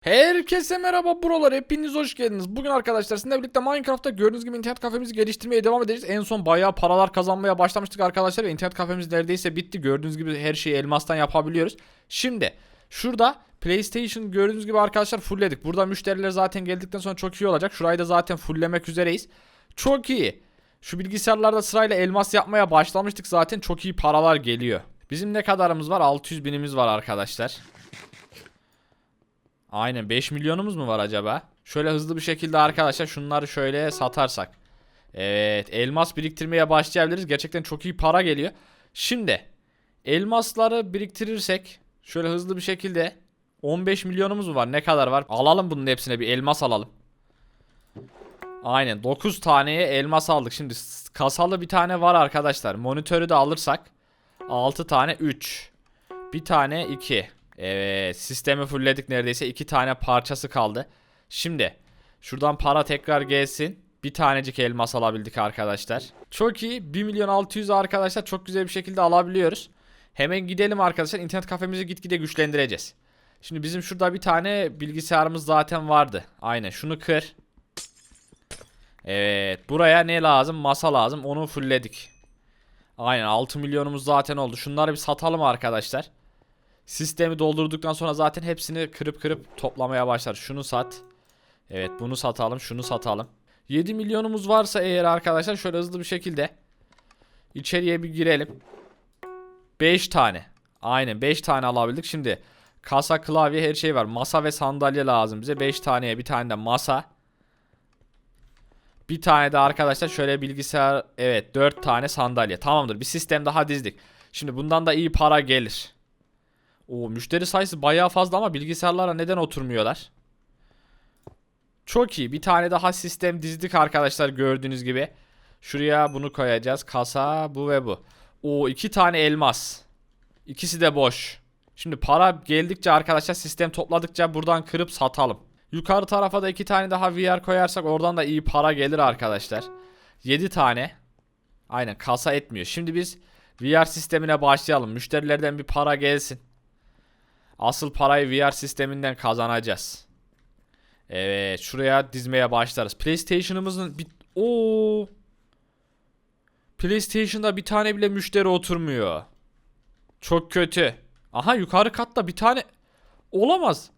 Herkese merhaba buralar hepiniz hoş geldiniz. Bugün arkadaşlar sizinle birlikte Minecraft'ta gördüğünüz gibi internet kafemizi geliştirmeye devam edeceğiz. En son bayağı paralar kazanmaya başlamıştık arkadaşlar ve internet kafemiz neredeyse bitti. Gördüğünüz gibi her şeyi elmastan yapabiliyoruz. Şimdi şurada PlayStation gördüğünüz gibi arkadaşlar fullledik. Burada müşteriler zaten geldikten sonra çok iyi olacak. Şurayı da zaten fulllemek üzereyiz. Çok iyi. Şu bilgisayarlarda sırayla elmas yapmaya başlamıştık zaten çok iyi paralar geliyor. Bizim ne kadarımız var? 600 binimiz var arkadaşlar. Aynen 5 milyonumuz mu var acaba? Şöyle hızlı bir şekilde arkadaşlar şunları şöyle satarsak. Evet elmas biriktirmeye başlayabiliriz. Gerçekten çok iyi para geliyor. Şimdi elmasları biriktirirsek şöyle hızlı bir şekilde 15 milyonumuz mu var? Ne kadar var? Alalım bunun hepsine bir elmas alalım. Aynen 9 taneye elmas aldık. Şimdi kasalı bir tane var arkadaşlar. Monitörü de alırsak 6 tane 3. Bir tane 2. Evet sistemi fullledik neredeyse. 2 tane parçası kaldı. Şimdi şuradan para tekrar gelsin. Bir tanecik elmas alabildik arkadaşlar. Çok iyi. 1 milyon 600 arkadaşlar çok güzel bir şekilde alabiliyoruz. Hemen gidelim arkadaşlar. İnternet kafemizi gitgide güçlendireceğiz. Şimdi bizim şurada bir tane bilgisayarımız zaten vardı. Aynen şunu kır. Evet buraya ne lazım? Masa lazım. Onu fullledik. Aynen 6 milyonumuz zaten oldu. Şunları bir satalım arkadaşlar. Sistemi doldurduktan sonra zaten hepsini kırıp kırıp toplamaya başlar. Şunu sat. Evet bunu satalım. Şunu satalım. 7 milyonumuz varsa eğer arkadaşlar şöyle hızlı bir şekilde içeriye bir girelim. 5 tane. Aynen 5 tane alabildik. Şimdi kasa, klavye her şey var. Masa ve sandalye lazım bize. 5 taneye bir tane de masa. Bir tane de arkadaşlar şöyle bilgisayar evet 4 tane sandalye. Tamamdır. Bir sistem daha dizdik. Şimdi bundan da iyi para gelir. O müşteri sayısı bayağı fazla ama bilgisayarlara neden oturmuyorlar? Çok iyi. Bir tane daha sistem dizdik arkadaşlar gördüğünüz gibi. Şuraya bunu koyacağız. Kasa bu ve bu. O iki tane elmas. İkisi de boş. Şimdi para geldikçe arkadaşlar sistem topladıkça buradan kırıp satalım. Yukarı tarafa da iki tane daha VR koyarsak oradan da iyi para gelir arkadaşlar. 7 tane. Aynen kasa etmiyor. Şimdi biz VR sistemine başlayalım. Müşterilerden bir para gelsin. Asıl parayı VR sisteminden kazanacağız. Evet, şuraya dizmeye başlarız. PlayStation'ımızın bir o PlayStation'da bir tane bile müşteri oturmuyor. Çok kötü. Aha yukarı katta bir tane olamaz.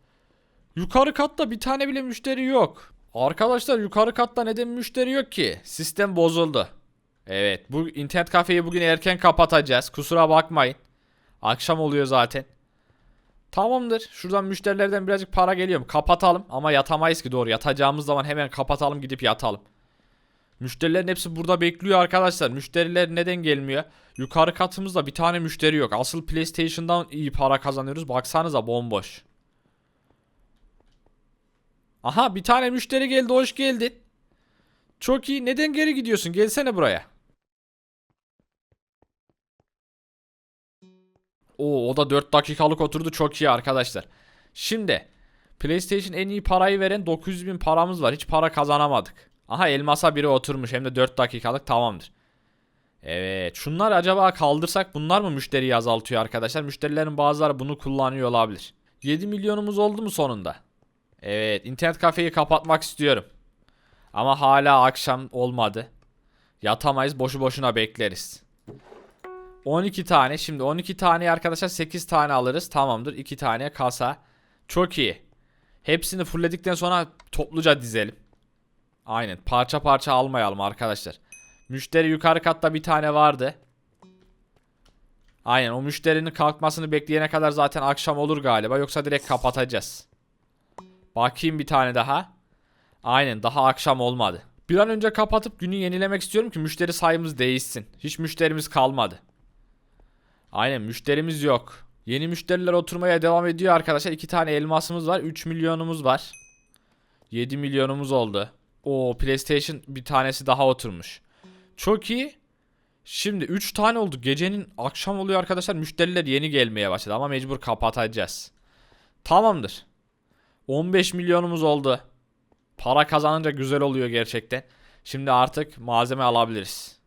Yukarı katta bir tane bile müşteri yok. Arkadaşlar yukarı katta neden müşteri yok ki? Sistem bozuldu. Evet, bu internet kafeyi bugün erken kapatacağız. Kusura bakmayın. Akşam oluyor zaten. Tamamdır. Şuradan müşterilerden birazcık para geliyor mu? Kapatalım ama yatamayız ki doğru. Yatacağımız zaman hemen kapatalım gidip yatalım. Müşterilerin hepsi burada bekliyor arkadaşlar. Müşteriler neden gelmiyor? Yukarı katımızda bir tane müşteri yok. Asıl PlayStation'dan iyi para kazanıyoruz. Baksanıza bomboş. Aha bir tane müşteri geldi. Hoş geldin. Çok iyi. Neden geri gidiyorsun? Gelsene buraya. Oo, o da 4 dakikalık oturdu çok iyi arkadaşlar. Şimdi PlayStation en iyi parayı veren 900 bin paramız var. Hiç para kazanamadık. Aha elmasa biri oturmuş hem de 4 dakikalık tamamdır. Evet şunlar acaba kaldırsak bunlar mı müşteriyi azaltıyor arkadaşlar? Müşterilerin bazıları bunu kullanıyor olabilir. 7 milyonumuz oldu mu sonunda? Evet internet kafeyi kapatmak istiyorum. Ama hala akşam olmadı. Yatamayız boşu boşuna bekleriz. 12 tane. Şimdi 12 tane arkadaşlar 8 tane alırız. Tamamdır. 2 tane kasa. Çok iyi. Hepsini fullledikten sonra topluca dizelim. Aynen. Parça parça almayalım arkadaşlar. Müşteri yukarı katta bir tane vardı. Aynen o müşterinin kalkmasını bekleyene kadar zaten akşam olur galiba. Yoksa direkt kapatacağız. Bakayım bir tane daha. Aynen daha akşam olmadı. Bir an önce kapatıp günü yenilemek istiyorum ki müşteri sayımız değişsin. Hiç müşterimiz kalmadı. Aynen müşterimiz yok. Yeni müşteriler oturmaya devam ediyor arkadaşlar. 2 tane elmasımız var. 3 milyonumuz var. 7 milyonumuz oldu. O PlayStation bir tanesi daha oturmuş. Çok iyi. Şimdi 3 tane oldu. Gecenin akşam oluyor arkadaşlar. Müşteriler yeni gelmeye başladı ama mecbur kapatacağız. Tamamdır. 15 milyonumuz oldu. Para kazanınca güzel oluyor gerçekten. Şimdi artık malzeme alabiliriz.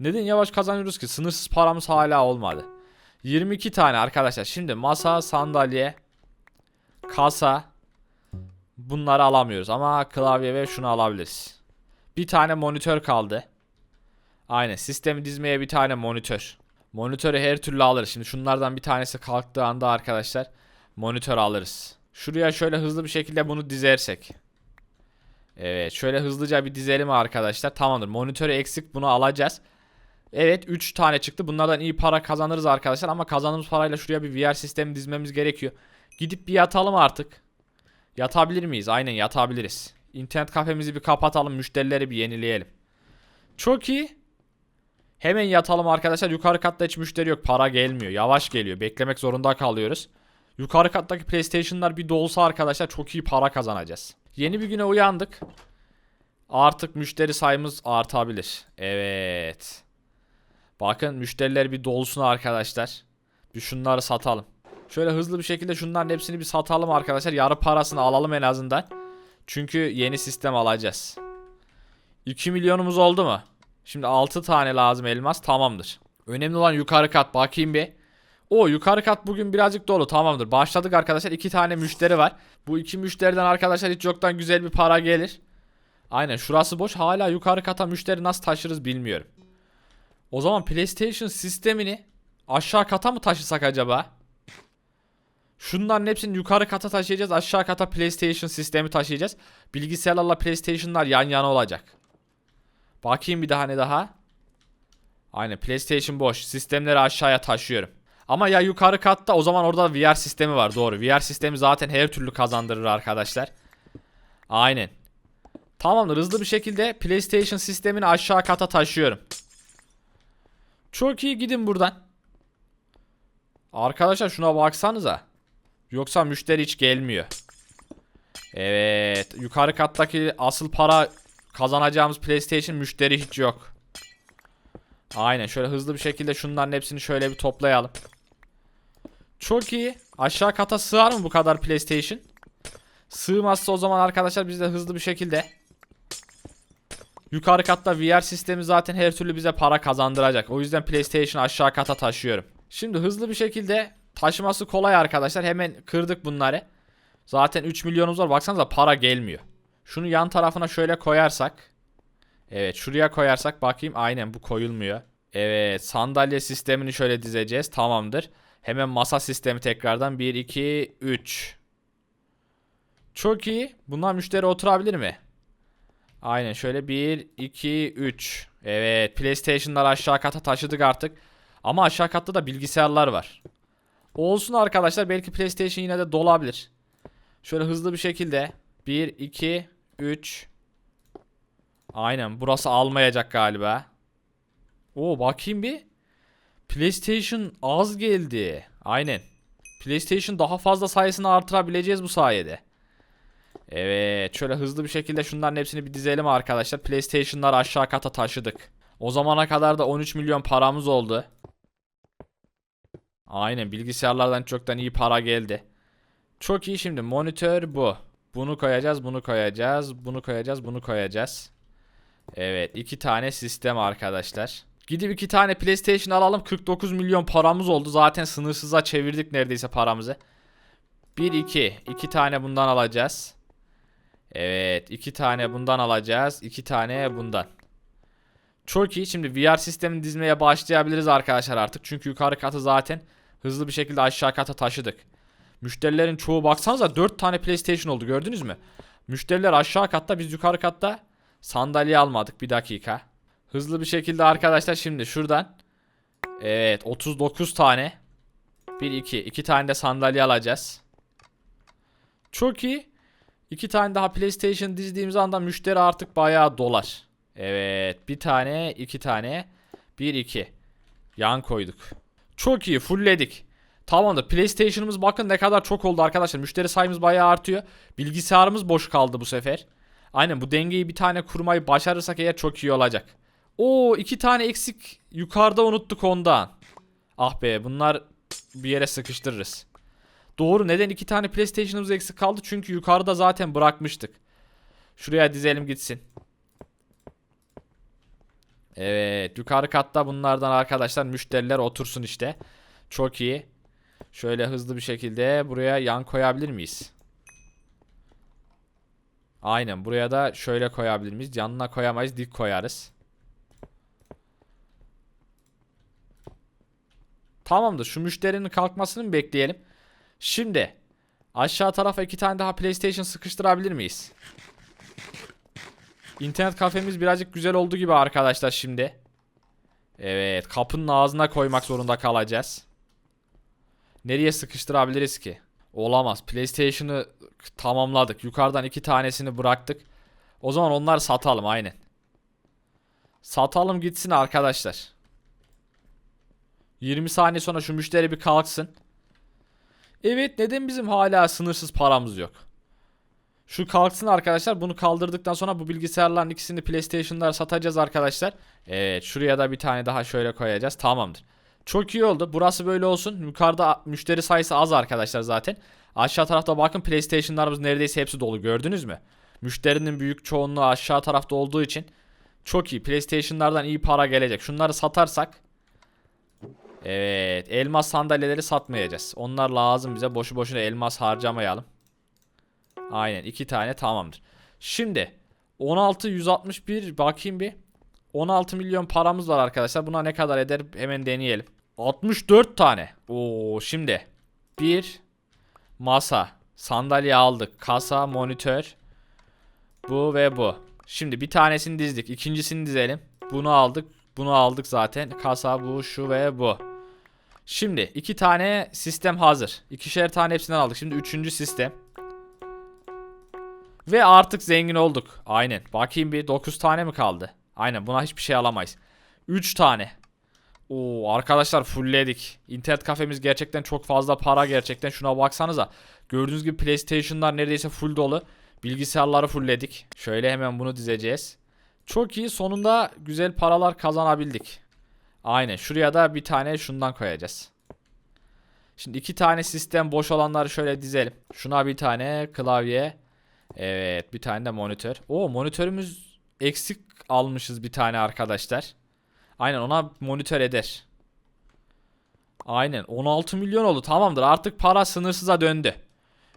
Neden yavaş kazanıyoruz ki? Sınırsız paramız hala olmadı. 22 tane arkadaşlar. Şimdi masa, sandalye, kasa, Bunları alamıyoruz ama klavye ve şunu alabiliriz. Bir tane monitör kaldı. Aynen sistemi dizmeye bir tane monitör. Monitörü her türlü alırız. Şimdi şunlardan bir tanesi kalktığı anda arkadaşlar monitör alırız. Şuraya şöyle hızlı bir şekilde bunu dizersek. Evet şöyle hızlıca bir dizelim arkadaşlar. Tamamdır monitörü eksik bunu alacağız. Evet 3 tane çıktı. Bunlardan iyi para kazanırız arkadaşlar ama kazandığımız parayla şuraya bir VR sistemi dizmemiz gerekiyor. Gidip bir yatalım artık. Yatabilir miyiz? Aynen yatabiliriz. İnternet kafemizi bir kapatalım. Müşterileri bir yenileyelim. Çok iyi. Hemen yatalım arkadaşlar. Yukarı katta hiç müşteri yok. Para gelmiyor. Yavaş geliyor. Beklemek zorunda kalıyoruz. Yukarı kattaki PlayStation'lar bir dolsa arkadaşlar çok iyi para kazanacağız. Yeni bir güne uyandık. Artık müşteri sayımız artabilir. Evet. Bakın müşteriler bir dolsun arkadaşlar. Bir şunları satalım. Şöyle hızlı bir şekilde şunların hepsini bir satalım arkadaşlar. Yarı parasını alalım en azından. Çünkü yeni sistem alacağız. 2 milyonumuz oldu mu? Şimdi 6 tane lazım elmas tamamdır. Önemli olan yukarı kat bakayım bir. O yukarı kat bugün birazcık dolu tamamdır. Başladık arkadaşlar 2 tane müşteri var. Bu iki müşteriden arkadaşlar hiç yoktan güzel bir para gelir. Aynen şurası boş hala yukarı kata müşteri nasıl taşırız bilmiyorum. O zaman PlayStation sistemini aşağı kata mı taşısak acaba? Şunların hepsini yukarı kata taşıyacağız. Aşağı kata PlayStation sistemi taşıyacağız. Bilgisayarlarla PlayStation'lar yan yana olacak. Bakayım bir daha ne daha. Aynen PlayStation boş. Sistemleri aşağıya taşıyorum. Ama ya yukarı katta o zaman orada VR sistemi var doğru. VR sistemi zaten her türlü kazandırır arkadaşlar. Aynen. Tamamdır hızlı bir şekilde PlayStation sistemini aşağı kata taşıyorum. Çok iyi gidin buradan. Arkadaşlar şuna baksanıza. Yoksa müşteri hiç gelmiyor. Evet. Yukarı kattaki asıl para kazanacağımız PlayStation müşteri hiç yok. Aynen şöyle hızlı bir şekilde şunların hepsini şöyle bir toplayalım. Çok iyi. Aşağı kata sığar mı bu kadar PlayStation? Sığmazsa o zaman arkadaşlar biz de hızlı bir şekilde Yukarı katta VR sistemi zaten her türlü bize para kazandıracak. O yüzden PlayStation aşağı kata taşıyorum. Şimdi hızlı bir şekilde taşıması kolay arkadaşlar. Hemen kırdık bunları. Zaten 3 milyonumuz var. Baksanıza para gelmiyor. Şunu yan tarafına şöyle koyarsak. Evet şuraya koyarsak bakayım. Aynen bu koyulmuyor. Evet sandalye sistemini şöyle dizeceğiz. Tamamdır. Hemen masa sistemi tekrardan. 1, 2, 3. Çok iyi. Bunlar müşteri oturabilir mi? Aynen şöyle 1, 2, 3. Evet PlayStation'lar aşağı kata taşıdık artık. Ama aşağı katta da bilgisayarlar var. Olsun arkadaşlar belki PlayStation yine de dolabilir. Şöyle hızlı bir şekilde 1, 2, 3. Aynen burası almayacak galiba. Oo bakayım bir. PlayStation az geldi. Aynen. PlayStation daha fazla sayısını artırabileceğiz bu sayede. Evet şöyle hızlı bir şekilde şunların hepsini bir dizelim arkadaşlar. PlayStation'lar aşağı kata taşıdık. O zamana kadar da 13 milyon paramız oldu. Aynen bilgisayarlardan çoktan iyi para geldi. Çok iyi şimdi monitör bu. Bunu koyacağız, bunu koyacağız, bunu koyacağız, bunu koyacağız. Evet iki tane sistem arkadaşlar. Gidip iki tane PlayStation alalım 49 milyon paramız oldu. Zaten sınırsıza çevirdik neredeyse paramızı. 1 2 iki tane bundan alacağız. Evet iki tane bundan alacağız. iki tane bundan. Çok iyi. Şimdi VR sistemini dizmeye başlayabiliriz arkadaşlar artık. Çünkü yukarı katı zaten hızlı bir şekilde aşağı kata taşıdık. Müşterilerin çoğu baksanıza 4 tane PlayStation oldu gördünüz mü? Müşteriler aşağı katta biz yukarı katta sandalye almadık. Bir dakika. Hızlı bir şekilde arkadaşlar şimdi şuradan Evet 39 tane 1 2 2 tane de sandalye alacağız. Çok iyi. İki tane daha PlayStation dizdiğimiz anda müşteri artık bayağı dolar. Evet bir tane iki tane bir iki yan koyduk. Çok iyi fullledik. Tamamdır PlayStation'ımız bakın ne kadar çok oldu arkadaşlar. Müşteri sayımız bayağı artıyor. Bilgisayarımız boş kaldı bu sefer. Aynen bu dengeyi bir tane kurmayı başarırsak eğer çok iyi olacak. Oo iki tane eksik yukarıda unuttuk ondan. Ah be bunlar bir yere sıkıştırırız. Doğru neden iki tane PlayStation'ımız eksik kaldı? Çünkü yukarıda zaten bırakmıştık. Şuraya dizelim gitsin. Evet yukarı katta bunlardan arkadaşlar müşteriler otursun işte. Çok iyi. Şöyle hızlı bir şekilde buraya yan koyabilir miyiz? Aynen buraya da şöyle koyabilir miyiz? Yanına koyamayız dik koyarız. Tamamdır şu müşterinin kalkmasını bekleyelim? Şimdi aşağı tarafa iki tane daha PlayStation sıkıştırabilir miyiz? İnternet kafemiz birazcık güzel oldu gibi arkadaşlar şimdi. Evet kapının ağzına koymak zorunda kalacağız. Nereye sıkıştırabiliriz ki? Olamaz. PlayStation'ı tamamladık. Yukarıdan iki tanesini bıraktık. O zaman onları satalım aynen. Satalım gitsin arkadaşlar. 20 saniye sonra şu müşteri bir kalksın. Evet neden bizim hala sınırsız paramız yok? Şu kalksın arkadaşlar. Bunu kaldırdıktan sonra bu bilgisayarların ikisini PlayStation'lara satacağız arkadaşlar. Evet şuraya da bir tane daha şöyle koyacağız. Tamamdır. Çok iyi oldu. Burası böyle olsun. Yukarıda müşteri sayısı az arkadaşlar zaten. Aşağı tarafta bakın PlayStation'larımız neredeyse hepsi dolu. Gördünüz mü? Müşterinin büyük çoğunluğu aşağı tarafta olduğu için çok iyi. PlayStation'lardan iyi para gelecek. Şunları satarsak Evet, elmas sandalyeleri satmayacağız. Onlar lazım bize. Boşu boşuna elmas harcamayalım. Aynen, iki tane tamamdır. Şimdi 16 161 bakayım bir. 16 milyon paramız var arkadaşlar. Buna ne kadar eder hemen deneyelim. 64 tane. Oo şimdi bir masa, sandalye aldık, kasa, monitör. Bu ve bu. Şimdi bir tanesini dizdik. ikincisini dizelim. Bunu aldık. Bunu aldık zaten. Kasa bu, şu ve bu. Şimdi iki tane sistem hazır. İkişer tane hepsinden aldık. Şimdi üçüncü sistem. Ve artık zengin olduk. Aynen. Bakayım bir 9 tane mi kaldı? Aynen buna hiçbir şey alamayız. 3 tane. Oo arkadaşlar fullledik. İnternet kafemiz gerçekten çok fazla para gerçekten. Şuna baksanıza. Gördüğünüz gibi PlayStation'lar neredeyse full dolu. Bilgisayarları fullledik. Şöyle hemen bunu dizeceğiz. Çok iyi. Sonunda güzel paralar kazanabildik. Aynen. Şuraya da bir tane şundan koyacağız. Şimdi iki tane sistem boş olanları şöyle dizelim. Şuna bir tane klavye. Evet bir tane de monitör. O monitörümüz eksik almışız bir tane arkadaşlar. Aynen ona monitör eder. Aynen 16 milyon oldu tamamdır artık para sınırsıza döndü.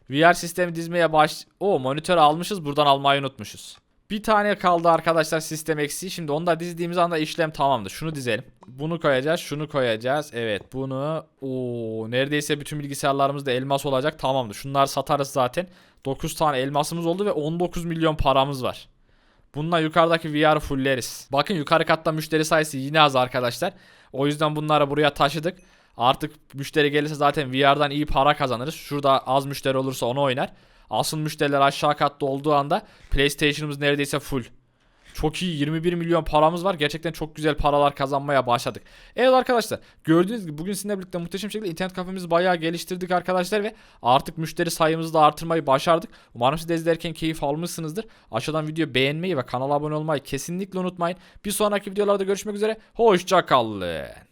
VR sistemi dizmeye baş... O monitör almışız buradan almayı unutmuşuz. Bir tane kaldı arkadaşlar sistem eksiği. Şimdi onu da dizdiğimiz anda işlem tamamdır. Şunu dizelim. Bunu koyacağız. Şunu koyacağız. Evet bunu. Oo, neredeyse bütün bilgisayarlarımızda elmas olacak. Tamamdır. Şunları satarız zaten. 9 tane elmasımız oldu ve 19 milyon paramız var. Bununla yukarıdaki VR fulleriz. Bakın yukarı katta müşteri sayısı yine az arkadaşlar. O yüzden bunları buraya taşıdık. Artık müşteri gelirse zaten VR'dan iyi para kazanırız. Şurada az müşteri olursa onu oynar. Asıl müşteriler aşağı katta olduğu anda PlayStation'ımız neredeyse full. Çok iyi 21 milyon paramız var. Gerçekten çok güzel paralar kazanmaya başladık. Evet arkadaşlar gördüğünüz gibi bugün sizinle birlikte muhteşem şekilde internet kafemizi bayağı geliştirdik arkadaşlar ve artık müşteri sayımızı da artırmayı başardık. Umarım siz de izlerken keyif almışsınızdır. Aşağıdan videoyu beğenmeyi ve kanala abone olmayı kesinlikle unutmayın. Bir sonraki videolarda görüşmek üzere. Hoşçakalın.